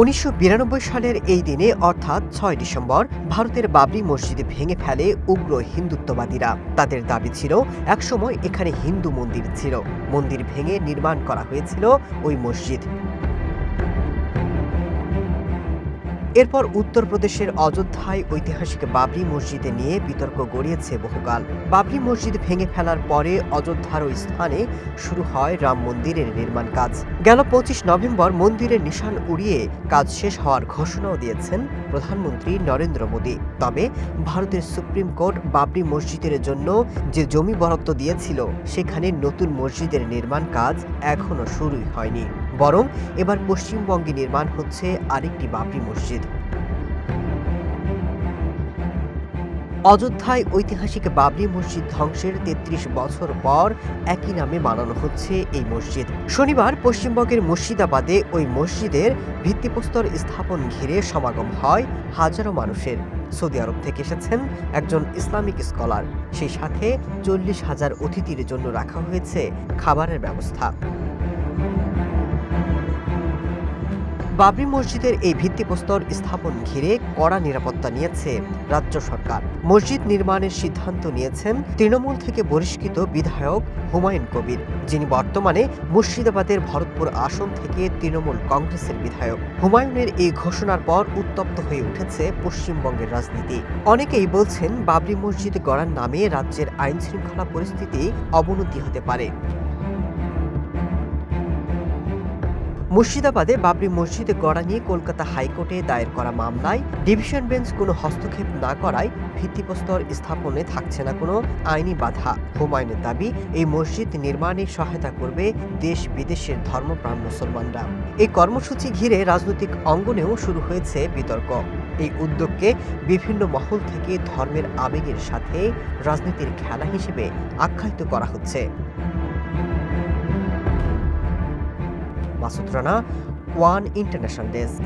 উনিশশো বিরানব্বই সালের এই দিনে, অর্থাৎ ছয় ডিসেম্বর, ভারতের বাবরি মসজিদ ভেঙে ফেলে উগ্র হিন্দুত্ববাদীরা। তাদের দাবি ছিল, একসময় এখানে হিন্দু মন্দির ছিল। মন্দির ভেঙে নির্মাণ করা হয়েছিল ওই মসজিদ। এরপর উত্তরপ্রদেশের অযোধ্যায় ঐতিহাসিক বাবরি মসজিদে নিয়ে বিতর্ক গড়িয়েছে বহুকাল। বাবরি মসজিদ ভেঙে ফেলার পরে অযোধ্যার ওই স্থানে শুরু হয় রাম মন্দিরের নির্মাণ কাজ। গেল পঁচিশ নভেম্বর মন্দিরের নিশান উড়িয়ে কাজ শেষ হওয়ার ঘোষণাও দিয়েছেন প্রধানমন্ত্রী নরেন্দ্র মোদী। তবে ভারতের সুপ্রিম কোর্ট বাবরি মসজিদের জন্য যে জমি বরাদ্দ দিয়েছিল, সেখানে নতুন মসজিদের নির্মাণ কাজ এখনও শুরুই হয়নি। বরং এবার পশ্চিমবঙ্গে নির্মাণ হচ্ছে আরেকটি বাবরি মসজিদ। অযোধ্যায় ঐতিহাসিক বাবরি মসজিদ ধ্বংসের তেত্রিশ বছর পর একই নামে বানানো হচ্ছে এই মসজিদ। শনিবার পশ্চিমবঙ্গের মুর্শিদাবাদে ওই মসজিদের ভিত্তিপ্রস্তর স্থাপন ঘিরে সমাগম হয় হাজারো মানুষের। সৌদি আরব থেকে এসেছেন একজন ইসলামিক স্কলার। সেই সাথে চল্লিশ হাজার অতিথির জন্য রাখা হয়েছে খাবারের ব্যবস্থা। বাবরি মসজিদের এই ভিত্তিপ্রস্তর স্থাপন ঘিরে কড়া নিরাপত্তা নিয়েছে রাজ্য সরকার। মসজিদ নির্মাণের সিদ্ধান্ত নিয়েছেন তৃণমূল থেকে বহিষ্কৃত বিধায়ক হুমায়ুন কবির, যিনি বর্তমানে মুর্শিদাবাদের ভরতপুর আসন থেকে তৃণমূল কংগ্রেসের বিধায়ক। হুমায়ুনের এই ঘোষণার পর উত্তপ্ত হয়ে উঠেছে পশ্চিমবঙ্গের রাজনীতি। অনেকেই বলছেন বাবরি মসজিদ গড়ার নামে রাজ্যের আইন শৃঙ্খলা পরিস্থিতি অবনতি হতে পারে। মুর্শিদাবাদে বাবরি মসজিদ গড়া নিয়ে কলকাতা হাইকোর্টে দায়ের করা মামলায় ডিভিশন বেঞ্চ কোনো হস্তক্ষেপ না করায় ভিত্তিপ্রস্তর স্থাপনে থাকছে না কোনো আইনি বাধা। হুমায়ুনের দাবি, এই মসজিদ নির্মাণে সহায়তা করবে দেশ বিদেশের ধর্মপ্রাণ মুসলমানরা। এই কর্মসূচি ঘিরে রাজনৈতিক অঙ্গনেও শুরু হয়েছে বিতর্ক। এই উদ্যোগকে বিভিন্ন মহল থেকে ধর্মের আবেগের সাথে রাজনীতির খেলা হিসেবে আখ্যায়িত করা হচ্ছে। Masud Rana one international desk.